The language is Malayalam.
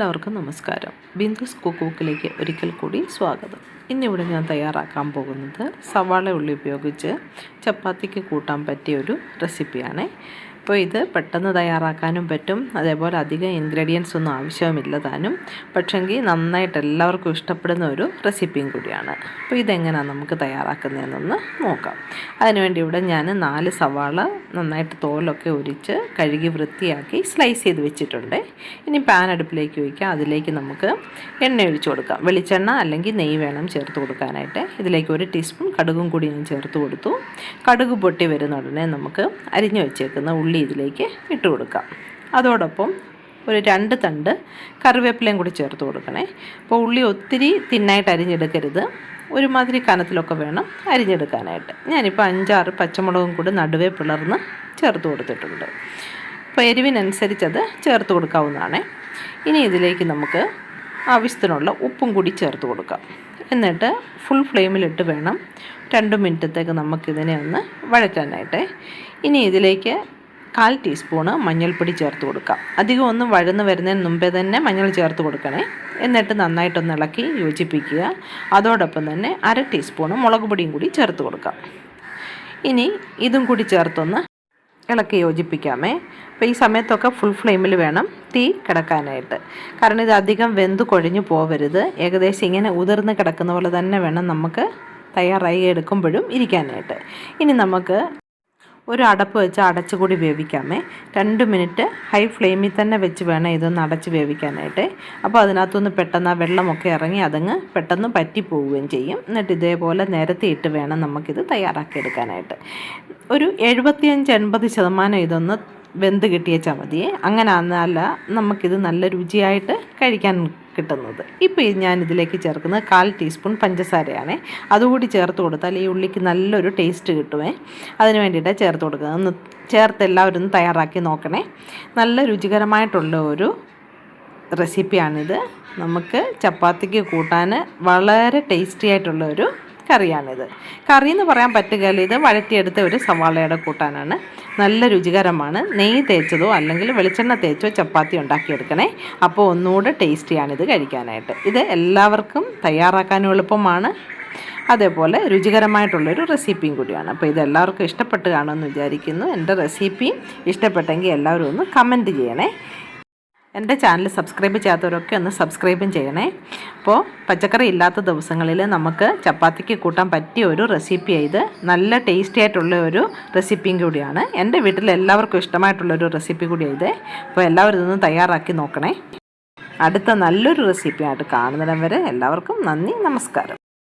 എല്ലാവർക്കും നമസ്കാരം. ബിന്ദുസ് കുക്കൂക്കിലേക്ക് ഒരിക്കൽ കൂടി സ്വാഗതം. ഇന്നിവിടെ ഞാൻ തയ്യാറാക്കാൻ പോകുന്നത് സവാള ഉള്ളി ഉപയോഗിച്ച് ചപ്പാത്തിക്ക് കൂട്ടാൻ പറ്റിയ ഒരു റെസിപ്പിയാണ്. അപ്പോൾ ഇത് പെട്ടെന്ന് തയ്യാറാക്കാനും പറ്റും. അതേപോലെ അധികം ഇൻഗ്രീഡിയൻസ് ഒന്നും ആവശ്യവുമില്ല താനും പക്ഷെങ്കിൽ നന്നായിട്ട് എല്ലാവർക്കും ഇഷ്ടപ്പെടുന്ന ഒരു റെസിപ്പിയും കൂടിയാണ്. അപ്പോൾ ഇതെങ്ങനെയാണ് നമുക്ക് തയ്യാറാക്കുന്നതെന്നൊന്ന് നോക്കാം. അതിനുവേണ്ടി ഇവിടെ ഞാൻ നാല് സവാള നന്നായിട്ട് തോലൊക്കെ ഉരിച്ച് കഴുകി വൃത്തിയാക്കി സ്ലൈസ് ചെയ്ത് വെച്ചിട്ടുണ്ട്. ഇനി പാൻ അടുപ്പിലേക്ക് വയ്ക്കുക അതിലേക്ക് നമുക്ക് എണ്ണ ഒഴിച്ചു കൊടുക്കാം. വെളിച്ചെണ്ണ അല്ലെങ്കിൽ നെയ്യ് വേണം ചേർത്ത് കൊടുക്കാനായിട്ട്. ഇതിലേക്ക് ഒരു ടീസ്പൂൺ കടുകും കൂടി ഞാൻ ചേർത്ത് കൊടുത്തു. കടുക് പൊട്ടി വരുന്ന ഉടനെ നമുക്ക് അരിഞ്ഞു വെച്ചേക്കുന്ന ഉള്ളി ഇതിലേക്ക് ഇട്ട് കൊടുക്കാം. അതോടൊപ്പം ഒരു രണ്ട് തണ്ട് കറിവേപ്പിലയും കൂടി ചേർത്ത് കൊടുക്കണേ. അപ്പോൾ ഉള്ളി ഒത്തിരി തിന്നായിട്ട് അരിഞ്ഞെടുക്കരുത്. ഒരുമാതിരി കനത്തിലൊക്കെ വേണം അരിഞ്ഞെടുക്കാനായിട്ട്. ഞാനിപ്പോൾ അഞ്ചാറ് പച്ചമുളകും കൂടി നടുവേ പിളർന്ന് ചേർത്ത് കൊടുത്തിട്ടുണ്ട്. അപ്പോൾ എരിവിനനുസരിച്ചത് ചേർത്ത് കൊടുക്കാവുന്നതാണ്. ഇനി ഇതിലേക്ക് നമുക്ക് ആവശ്യത്തിനുള്ള ഉപ്പും കൂടി ചേർത്ത് കൊടുക്കാം. എന്നിട്ട് ഫുൾ ഫ്ലെയിമിലിട്ട് വേണം. രണ്ട് മിനിറ്റത്തേക്ക് നമുക്കിതിനെ ഒന്ന് വഴറ്റാനായിട്ട്. ഇനി ഇതിലേക്ക് കാൽ ടീസ്പൂണ് മഞ്ഞൾപ്പൊടി ചേർത്ത് കൊടുക്കാം. അധികം ഒന്നും വഴന്ന് വരുന്നതിന് മുമ്പേ തന്നെ മഞ്ഞൾ ചേർത്ത് കൊടുക്കണേ. എന്നിട്ട് നന്നായിട്ടൊന്ന് ഇളക്കി യോജിപ്പിക്കുക. അതോടൊപ്പം തന്നെ അര ടീസ്പൂണ് മുളക് പൊടിയും കൂടി ചേർത്ത് കൊടുക്കാം. ഇനി ഇതും കൂടി ചേർത്തൊന്ന് ഇളക്കി യോജിപ്പിക്കാമേ. അപ്പോൾ ഈ സമയത്തൊക്കെ ഫുൾ ഫ്ലെയിമിൽ വേണം തീ കിടക്കാനായിട്ട്. കാരണം ഇത് അധികം വെന്ത് കൊഴിഞ്ഞു പോവരുത്. ഏകദേശം ഇങ്ങനെ ഉതിർന്ന് കിടക്കുന്ന പോലെ തന്നെ വേണം നമുക്ക് തയ്യാറായി എടുക്കുമ്പോഴും ഇരിക്കാനായിട്ട്. ഇനി നമുക്ക് ഒരു അടപ്പ് വെച്ച് അടച്ചു കൂടി വേവിക്കാമേ. രണ്ട് മിനിറ്റ് ഹൈ ഫ്ലെയിമിൽ തന്നെ വെച്ച് വേണം ഇതൊന്ന് അടച്ച് വേവിക്കാനായിട്ട്. അപ്പോൾ അതിനകത്തുനിന്ന് പെട്ടെന്ന് ആ വെള്ളമൊക്കെ ഇറങ്ങി അതങ്ങ് പെട്ടെന്ന് പറ്റി പോവുകയും ചെയ്യും. എന്നിട്ട് ഇതേപോലെ നിരത്തിയിട്ട് വേണം നമുക്കിത് തയ്യാറാക്കിയെടുക്കാനായിട്ട് ഒരു എഴുപത്തിയഞ്ച് എൺപത് ശതമാനം ഇതൊന്ന് വെന്ത് കിട്ടിയ മതിയേ അങ്ങനെ ആന്നല്ല നമുക്കിത് നല്ല രുചിയായിട്ട് കഴിക്കാൻ കിട്ടുന്നത്. ഇപ്പോൾ ഞാൻ ഇതിലേക്ക് ചേർക്കുന്നത് കാൽ ടീസ്പൂൺ പഞ്ചസാരയാണ്. അതുകൂടി ചേർത്ത് കൊടുത്താൽ ഈ ഉള്ളിക്ക് നല്ലൊരു ടേസ്റ്റ് കിട്ടുമേ അതിന് വേണ്ടിയിട്ടാണ് ചേർത്ത് കൊടുക്കുന്നത്. ഒന്ന് ചേർത്ത് എല്ലാവരും ഒന്ന് തയ്യാറാക്കി നോക്കണേ. നല്ല രുചികരമായിട്ടുള്ള ഒരു റെസിപ്പിയാണിത്. നമുക്ക് ചപ്പാത്തിക്ക് കൂട്ടാൻ വളരെ ടേസ്റ്റി ആയിട്ടുള്ള ഒരു കറിയാണിത്. കറി എന്ന് പറയാൻ പറ്റുകയില്ല. ഇത് വഴറ്റിയെടുത്ത ഒരു സവാളയുടെ കൂട്ടാനാണ്. നല്ല രുചികരമാണ്. നെയ്യ് തേച്ചതോ അല്ലെങ്കിൽ വെളിച്ചെണ്ണ തേച്ചോ ചപ്പാത്തി ഉണ്ടാക്കിയെടുക്കണേ. അപ്പോൾ ഒന്നുകൂടെ ടേസ്റ്റിയാണിത് കഴിക്കാനായിട്ട്. ഇത് എല്ലാവർക്കും തയ്യാറാക്കാനും എളുപ്പമാണ്. അതേപോലെ രുചികരമായിട്ടുള്ളൊരു റെസിപ്പിയും കൂടിയാണ്. അപ്പോൾ ഇത് എല്ലാവർക്കും ഇഷ്ടപ്പെട്ട് കാണുമെന്ന് വിചാരിക്കുന്നു. എന്റെ റെസിപ്പിയും ഇഷ്ടപ്പെട്ടെങ്കിൽ എല്ലാവരും ഒന്ന് കമന്റ് ചെയ്യണേ. എന്റെ ചാനൽ സബ്സ്ക്രൈബ് ചെയ്യാത്തവരൊക്കെ ഒന്ന് സബ്സ്ക്രൈബും ചെയ്യണേ. അപ്പോൾ പച്ചക്കറി ഇല്ലാത്ത ദിവസങ്ങളിൽ നമുക്ക് ചപ്പാത്തിക്ക് കൂട്ടാൻ പറ്റിയ ഒരു റെസിപ്പി ഇത്. നല്ല ടേസ്റ്റി ആയിട്ടുള്ള ഒരു റെസിപ്പിയും കൂടിയാണ്. എന്റെ വീട്ടിൽ എല്ലാവർക്കും ഇഷ്ടമായിട്ടുള്ളൊരു റെസിപ്പി കൂടിയാണ് ഇത്. അപ്പോൾ എല്ലാവരും ഇതൊന്ന് തയ്യാറാക്കി നോക്കണേ. അടുത്ത നല്ലൊരു റെസിപ്പിയായിട്ട് കാണുന്നിടം വരെ എല്ലാവർക്കും നന്ദി നമസ്കാരം.